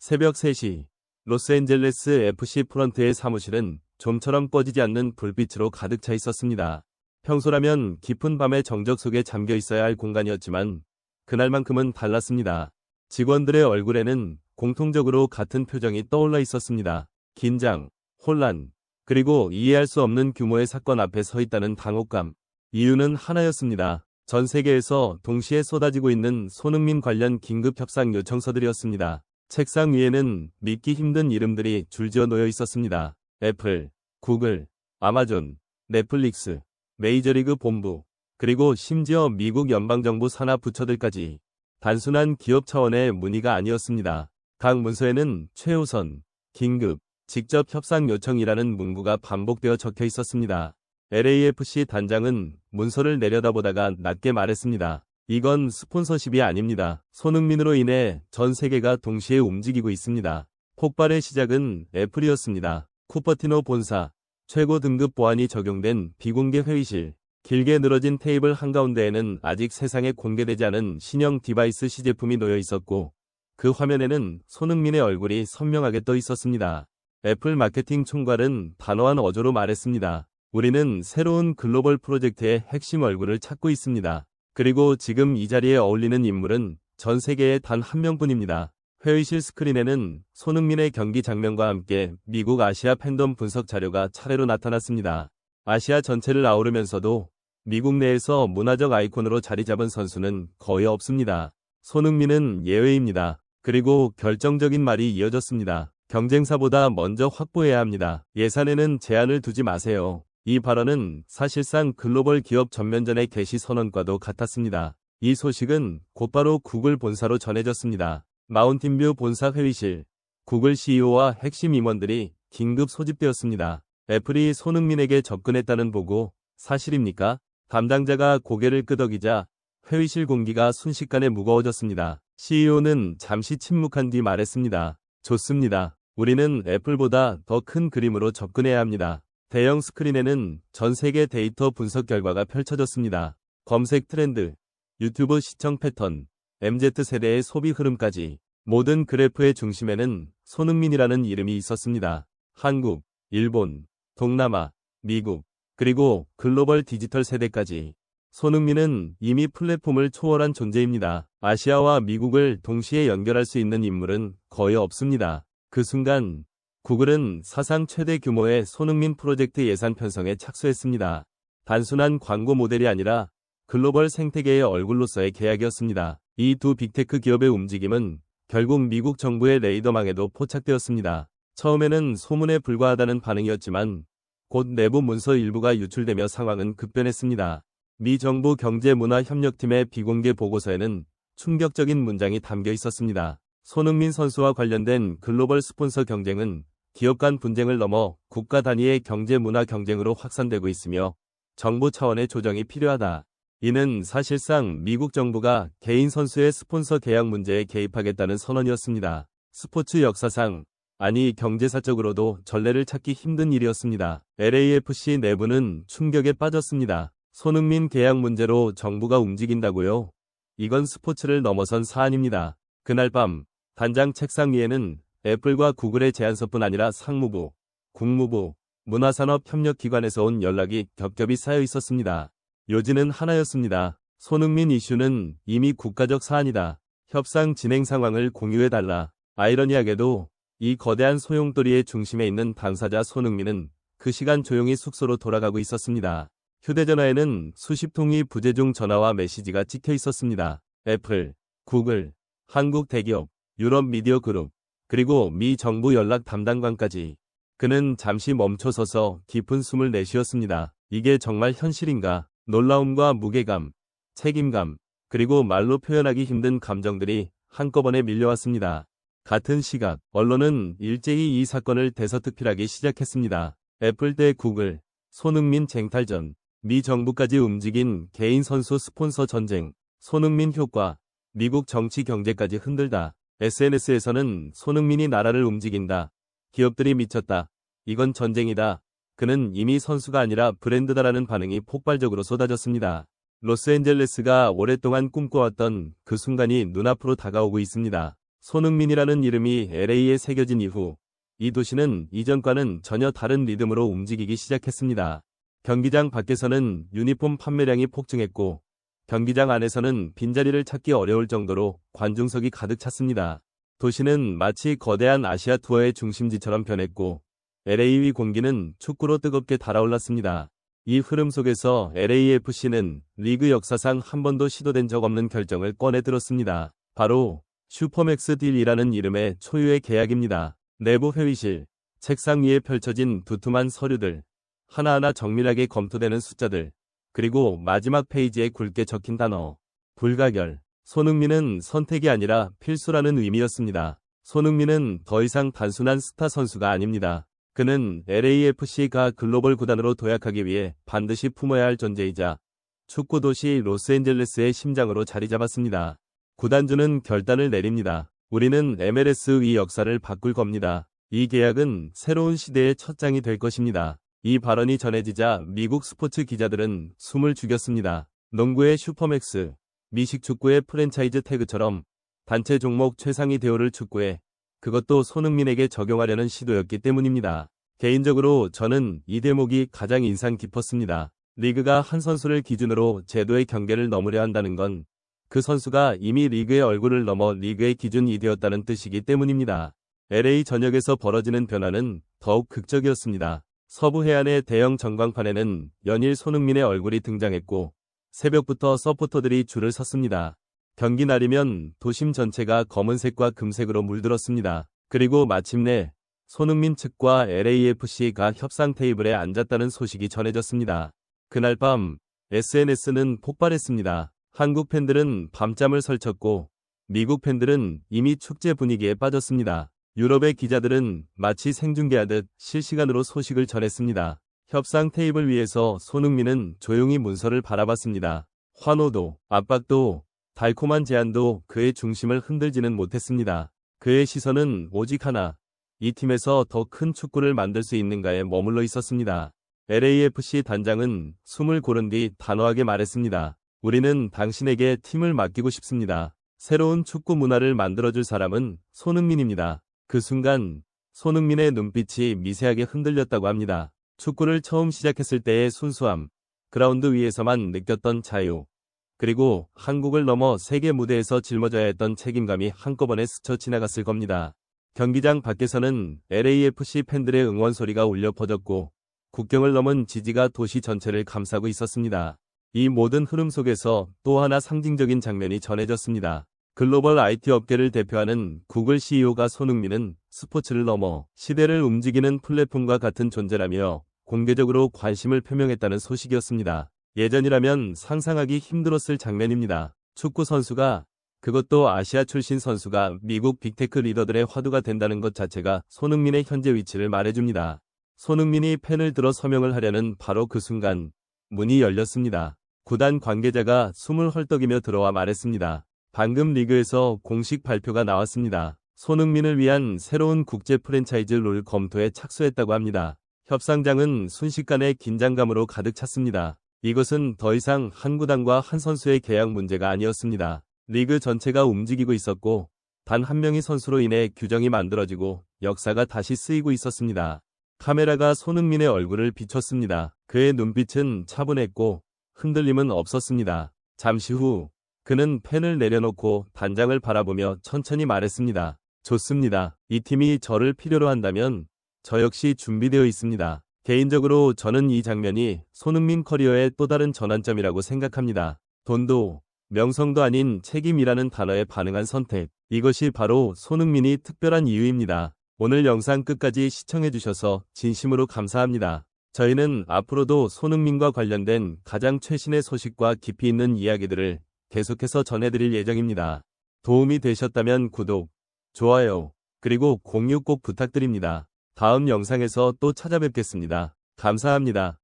새벽 3시 로스앤젤레스 FC 프런트의 사무실은 좀처럼 꺼지지 않는 불빛으로 가득 차 있었습니다. 평소라면 깊은 밤의 정적 속에 잠겨 있어야 할 공간이었지만 그날만큼은 달랐습니다. 직원들의 얼굴에는 공통적으로 같은 표정이 떠올라 있었습니다. 긴장, 혼란, 그리고 이해할 수 없는 규모의 사건 앞에 서 있다는 당혹감. 이유는 하나였습니다. 전 세계에서 동시에 쏟아지고 있는 손흥민 관련 긴급 협상 요청서들이었습니다. 책상 위에는 믿기 힘든 이름들이 줄지어 놓여 있었습니다. 애플, 구글, 아마존, 넷플릭스, 메이저리그 본부, 그리고 심지어 미국 연방정부 산하 부처들까지 단순한 기업 차원의 문의가 아니었습니다. 각 문서에는 최우선, 긴급, 직접 협상 요청이라는 문구가 반복되어 적혀 있었습니다. LAFC 단장은 문서를 내려다보다가 낮게 말했습니다. 이건 스폰서십이 아닙니다. 손흥민으로 인해 전 세계가 동시에 움직이고 있습니다. 폭발의 시작은 애플이었습니다. 쿠퍼티노 본사, 최고 등급 보안이 적용된 비공개 회의실, 길게 늘어진 테이블 한가운데에는 아직 세상에 공개되지 않은 신형 디바이스 시제품이 놓여 있었고, 그 화면에는 손흥민의 얼굴이 선명하게 떠 있었습니다. 애플 마케팅 총괄은 단호한 어조로 말했습니다. 우리는 새로운 글로벌 프로젝트의 핵심 얼굴을 찾고 있습니다. 그리고 지금 이 자리에 어울리는 인물은 전 세계에 단 한 명뿐입니다. 회의실 스크린에는 손흥민의 경기 장면과 함께 미국 아시아 팬덤 분석 자료가 차례로 나타났습니다. 아시아 전체를 아우르면서도 미국 내에서 문화적 아이콘으로 자리 잡은 선수는 거의 없습니다. 손흥민은 예외입니다. 그리고 결정적인 말이 이어졌습니다. 경쟁사보다 먼저 확보해야 합니다. 예산에는 제한을 두지 마세요. 이 발언은 사실상 글로벌 기업 전면전의 개시 선언과도 같았습니다. 이 소식은 곧바로 구글 본사로 전해졌습니다. 마운틴뷰 본사 회의실, 구글 CEO와 핵심 임원들이 긴급 소집되었습니다. 애플이 손흥민에게 접근했다는 보고 사실입니까? 담당자가 고개를 끄덕이자 회의실 공기가 순식간에 무거워졌습니다. CEO는 잠시 침묵한 뒤 말했습니다. 좋습니다. 우리는 애플보다 더 큰 그림으로 접근해야 합니다. 대형 스크린에는 전 세계 데이터 분석 결과가 펼쳐졌습니다. 검색 트렌드, 유튜브 시청 패턴, MZ세대의 소비 흐름까지 모든 그래프의 중심에는 손흥민이라는 이름이 있었습니다. 한국, 일본, 동남아, 미국, 그리고 글로벌 디지털 세대까지 손흥민은 이미 플랫폼을 초월한 존재입니다. 아시아와 미국을 동시에 연결할 수 있는 인물은 거의 없습니다. 그 순간 구글은 사상 최대 규모의 손흥민 프로젝트 예산 편성에 착수했습니다. 단순한 광고 모델이 아니라 글로벌 생태계의 얼굴로서의 계약이었습니다. 이 두 빅테크 기업의 움직임은 결국 미국 정부의 레이더망에도 포착되었습니다. 처음에는 소문에 불과하다는 반응이었지만 곧 내부 문서 일부가 유출되며 상황은 급변했습니다. 미 정부 경제문화협력팀의 비공개 보고서에는 충격적인 문장이 담겨 있었습니다. 손흥민 선수와 관련된 글로벌 스폰서 경쟁은 기업 간 분쟁을 넘어 국가 단위의 경제 문화 경쟁으로 확산되고 있으며 정부 차원의 조정이 필요하다. 이는 사실상 미국 정부가 개인 선수의 스폰서 계약 문제에 개입하겠다는 선언이었습니다. 스포츠 역사상 아니 경제사적으로도 전례를 찾기 힘든 일이었습니다. LAFC 내부는 충격에 빠졌습니다. 손흥민 계약 문제로 정부가 움직인다고요? 이건 스포츠를 넘어선 사안입니다. 그날 밤 단장 책상 위에는 애플과 구글의 제안서뿐 아니라 상무부, 국무부, 문화산업협력기관에서 온 연락이 겹겹이 쌓여 있었습니다. 요지는 하나였습니다. 손흥민 이슈는 이미 국가적 사안이다. 협상 진행 상황을 공유해달라. 아이러니하게도 이 거대한 소용돌이의 중심에 있는 당사자 손흥민은 그 시간 조용히 숙소로 돌아가고 있었습니다. 휴대전화에는 수십 통의 부재중 전화와 메시지가 찍혀 있었습니다. 애플, 구글, 한국 대기업, 유럽 미디어 그룹, 그리고 미 정부 연락 담당관까지 그는 잠시 멈춰서서 깊은 숨을 내쉬었습니다. 이게 정말 현실인가? 놀라움과 무게감, 책임감, 그리고 말로 표현하기 힘든 감정들이 한꺼번에 밀려왔습니다. 같은 시각, 언론은 일제히 이 사건을 대서특필하기 시작했습니다. 애플 대 구글, 손흥민 쟁탈전, 미 정부까지 움직인 개인 선수 스폰서 전쟁, 손흥민 효과, 미국 정치 경제까지 흔들다. SNS에서는 손흥민이 나라를 움직인다. 기업들이 미쳤다. 이건 전쟁이다. 그는 이미 선수가 아니라 브랜드다라는 반응이 폭발적으로 쏟아졌습니다. 로스앤젤레스가 오랫동안 꿈꿔왔던 그 순간이 눈앞으로 다가오고 있습니다. 손흥민이라는 이름이 LA에 새겨진 이후 이 도시는 이전과는 전혀 다른 리듬으로 움직이기 시작했습니다. 경기장 밖에서는 유니폼 판매량이 폭증했고 경기장 안에서는 빈자리를 찾기 어려울 정도로 관중석이 가득 찼습니다. 도시는 마치 거대한 아시아 투어의 중심지처럼 변했고 LA의 공기는 축구로 뜨겁게 달아올랐습니다. 이 흐름 속에서 LAFC는 리그 역사상 한 번도 시도된 적 없는 결정을 꺼내 들었습니다. 바로 슈퍼맥스 딜이라는 이름의 초유의 계약입니다. 내부 회의실, 책상 위에 펼쳐진 두툼한 서류들, 하나하나 정밀하게 검토되는 숫자들, 그리고 마지막 페이지에 굵게 적힌 단어, 불가결. 손흥민은 선택이 아니라 필수라는 의미였습니다. 손흥민은 더 이상 단순한 스타 선수가 아닙니다. 그는 LAFC가 글로벌 구단으로 도약하기 위해 반드시 품어야 할 존재이자 축구 도시 로스앤젤레스의 심장으로 자리 잡았습니다. 구단주는 결단을 내립니다. 우리는 MLS의 역사를 바꿀 겁니다. 이 계약은 새로운 시대의 첫 장이 될 것입니다. 이 발언이 전해지자 미국 스포츠 기자들은 숨을 죽였습니다. 농구의 슈퍼맥스, 미식 축구의 프랜차이즈 태그처럼 단체 종목 최상위 대우를 축구에 그것도 손흥민에게 적용하려는 시도였기 때문입니다. 개인적으로 저는 이 대목이 가장 인상 깊었습니다. 리그가 한 선수를 기준으로 제도의 경계를 넘으려 한다는 건 그 선수가 이미 리그의 얼굴을 넘어 리그의 기준이 되었다는 뜻이기 때문입니다. LA 전역에서 벌어지는 변화는 더욱 극적이었습니다. 서부 해안의 대형 전광판에는 연일 손흥민의 얼굴이 등장했고 새벽부터 서포터들이 줄을 섰습니다. 경기 날이면 도심 전체가 검은색과 금색으로 물들었습니다. 그리고 마침내 손흥민 측과 LAFC가 협상 테이블에 앉았다는 소식이 전해졌습니다. 그날 밤 SNS는 폭발했습니다. 한국 팬들은 밤잠을 설쳤고 미국 팬들은 이미 축제 분위기에 빠졌습니다. 유럽의 기자들은 마치 생중계하듯 실시간으로 소식을 전했습니다. 협상 테이블 위에서 손흥민은 조용히 문서를 바라봤습니다. 환호도, 압박도, 달콤한 제안도 그의 중심을 흔들지는 못했습니다. 그의 시선은 오직 하나, 이 팀에서 더 큰 축구를 만들 수 있는가에 머물러 있었습니다. LAFC 단장은 숨을 고른 뒤 단호하게 말했습니다. 우리는 당신에게 팀을 맡기고 싶습니다. 새로운 축구 문화를 만들어줄 사람은 손흥민입니다. 그 순간 손흥민의 눈빛이 미세하게 흔들렸다고 합니다. 축구를 처음 시작했을 때의 순수함, 그라운드 위에서만 느꼈던 자유, 그리고 한국을 넘어 세계 무대에서 짊어져야 했던 책임감이 한꺼번에 스쳐 지나갔을 겁니다. 경기장 밖에서는 LAFC 팬들의 응원 소리가 울려 퍼졌고 국경을 넘은 지지가 도시 전체를 감싸고 있었습니다. 이 모든 흐름 속에서 또 하나 상징적인 장면이 전해졌습니다. 글로벌 IT 업계를 대표하는 구글 CEO가 손흥민은 스포츠를 넘어 시대를 움직이는 플랫폼과 같은 존재라며 공개적으로 관심을 표명했다는 소식이었습니다. 예전이라면 상상하기 힘들었을 장면입니다. 축구 선수가 그것도 아시아 출신 선수가 미국 빅테크 리더들의 화두가 된다는 것 자체가 손흥민의 현재 위치를 말해줍니다. 손흥민이 펜을 들어 서명을 하려는 바로 그 순간 문이 열렸습니다. 구단 관계자가 숨을 헐떡이며 들어와 말했습니다. 방금 리그에서 공식 발표가 나왔습니다. 손흥민을 위한 새로운 국제 프랜차이즈 롤 검토에 착수했다고 합니다. 협상장은 순식간에 긴장감으로 가득 찼습니다. 이것은 더 이상 한 구단과 한 선수의 계약 문제가 아니었습니다. 리그 전체가 움직이고 있었고 단 한 명의 선수로 인해 규정이 만들어지고 역사가 다시 쓰이고 있었습니다. 카메라가 손흥민의 얼굴을 비췄습니다. 그의 눈빛은 차분했고 흔들림은 없었습니다. 잠시 후 그는 펜을 내려놓고 단장을 바라보며 천천히 말했습니다. 좋습니다. 이 팀이 저를 필요로 한다면 저 역시 준비되어 있습니다. 개인적으로 저는 이 장면이 손흥민 커리어의 또 다른 전환점이라고 생각합니다. 돈도 명성도 아닌 책임이라는 단어에 반응한 선택. 이것이 바로 손흥민이 특별한 이유입니다. 오늘 영상 끝까지 시청해주셔서 진심으로 감사합니다. 저희는 앞으로도 손흥민과 관련된 가장 최신의 소식과 깊이 있는 이야기들을 계속해서 전해드릴 예정입니다. 도움이 되셨다면 구독, 좋아요, 그리고 공유 꼭 부탁드립니다. 다음 영상에서 또 찾아뵙겠습니다. 감사합니다.